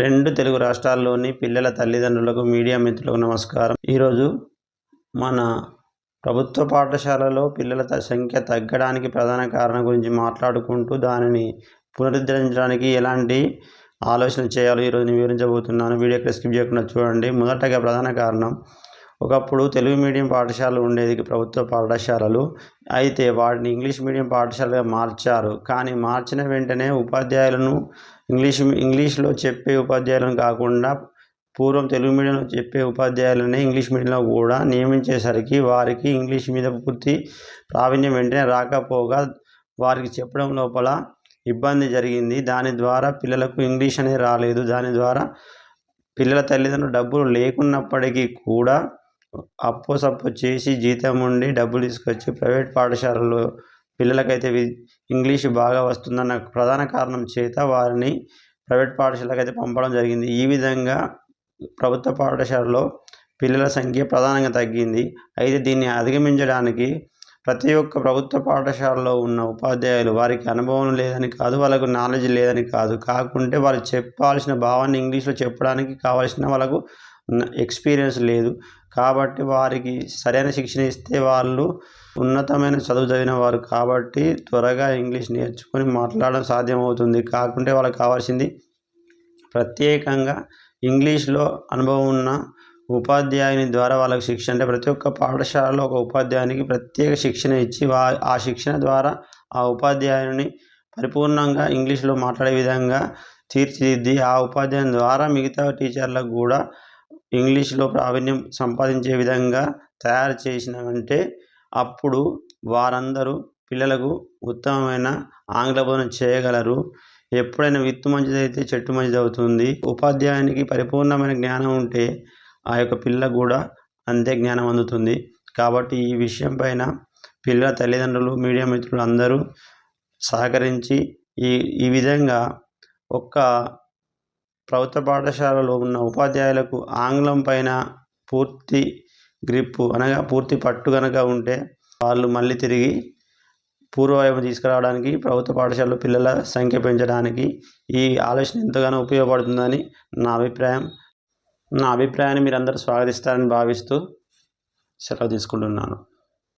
రెండు తెలుగు రాష్ట్రాల్లోని పిల్లల తల్లిదండ్రులకు మీడియా మిత్రులకు నమస్కారం. ఈరోజు మన ప్రభుత్వ పాఠశాలలో పిల్లల త- సంఖ్య తగ్గడానికి ప్రధాన కారణం గురించి మాట్లాడుకుంటూ దానిని పునరుద్ధరించడానికి ఎలాంటి ఆలోచన చేయాలో ఈరోజు నేను వివరించబోతున్నాను. వీడియో స్కిప్ చేయకుండా చూడండి. మొదటగా ప్రధాన కారణం ఒకప్పుడు తెలుగు మీడియం పాఠశాలలు ఉండేది ప్రభుత్వ పాఠశాలలు. అయితే వాటిని ఇంగ్లీష్ మీడియం పాఠశాలగా మార్చారు. కానీ మార్చిన వెంటనే ఉపాధ్యాయులను ఇంగ్లీష్ ఇంగ్లీష్లో చెప్పే ఉపాధ్యాయులను కాకుండా పూర్వం తెలుగు మీడియంలో చెప్పే ఉపాధ్యాయులనే ఇంగ్లీష్ మీడియంలో కూడా నియమించేసరికి వారికి ఇంగ్లీష్ మీద పూర్తి ప్రావీణ్యం వెంటనే రాకపోగా వారికి చెప్పడం లోపల ఇబ్బంది జరిగింది. దాని ద్వారా పిల్లలకు ఇంగ్లీష్ అనేది రాలేదు. దాని ద్వారా పిల్లల తల్లిదండ్రులు డబ్బులు లేకున్నప్పటికీ కూడా అప్పు సప్పు చేసి జీతం ఉండి డబ్బులు తీసుకొచ్చి ప్రైవేట్ పాఠశాలలో పిల్లలకైతే వి- ఇంగ్లీష్ బాగా వస్తుందన్న ప్రధాన కారణం చేత వారిని ప్రైవేట్ పాఠశాలకు అయితే పంపడం జరిగింది. ఈ విధంగా ప్రభుత్వ పాఠశాలలో పిల్లల సంఖ్య ప్రధానంగా తగ్గింది. అయితే దీన్ని అధిగమించడానికి ప్రతి ఒక్క ప్రభుత్వ పాఠశాలలో ఉన్న ఉపాధ్యాయులు వారికి అనుభవం లేదని కాదు వాళ్ళకు నాలెడ్జ్ లేదని కాదు. కాకుంటే వాళ్ళు చెప్పాల్సిన భావాన్ని ఇంగ్లీష్లో చెప్పడానికి కావాల్సిన వాళ్ళకు ఎక్స్పీరియన్స్ లేదు. కాబట్టి వారికి సరైన శిక్షణ ఇస్తే వాళ్ళు ఉన్నతమైన చదువు చదివిన వారు కాబట్టి త్వరగా ఇంగ్లీష్ నేర్చుకొని మాట్లాడడం సాధ్యమవుతుంది. కాకుంటే వాళ్ళకి కావాల్సింది ప్రత్యేకంగా ఇంగ్లీష్లో అనుభవం ఉన్న ఉపాధ్యాయుని ద్వారా వాళ్ళకి శిక్షణ అంటే ప్రతి ఒక్క పాఠశాలలో ఒక ఉపాధ్యాయునికి ప్రత్యేక శిక్షణ ఇచ్చి వా ఆ శిక్షణ ద్వారా ఆ ఉపాధ్యాయుని పరిపూర్ణంగా ఇంగ్లీష్లో మాట్లాడే విధంగా తీర్చిదిద్ది ఆ ఉపాధ్యాయుని ద్వారా మిగతా టీచర్లకు కూడా ఇంగ్లీష్లో ప్రావీణ్యం సంపాదించే విధంగా తయారు చేసినామంటే అప్పుడు వారందరూ పిల్లలకు ఉత్తమమైన ఆంగ్ల బోధన చేయగలరు. ఎప్పుడైనా విత్తు మంచిదైతే చెట్టు మంచిది అవుతుంది ఉపాధ్యాయునికి పరిపూర్ణమైన జ్ఞానం ఉంటే ఆ యొక్క పిల్లకు కూడా అంతే జ్ఞానం అందుతుంది. కాబట్టి ఈ విషయం పైన పిల్లల తల్లిదండ్రులు మీడియా మిత్రులు అందరూ సహకరించి ఈ ఈ విధంగా ఒక్క ప్రభుత్వ పాఠశాలలో ఉన్న ఉపాధ్యాయులకు ఆంగ్లం పైన పూర్తి గ్రిప్పు అనగా పూర్తి పట్టు కనుక ఉంటే వాళ్ళు మళ్ళీ తిరిగి పూర్వవైపు తీసుకురావడానికి ప్రభుత్వ పాఠశాలలో పిల్లల సంఖ్య పెంచడానికి ఈ ఆలోచన ఎంతగానో ఉపయోగపడుతుందని నా అభిప్రాయం. నా అభిప్రాయాన్ని మీరందరూ స్వాగతిస్తారని భావిస్తూ సెలవు తీసుకుంటున్నాను.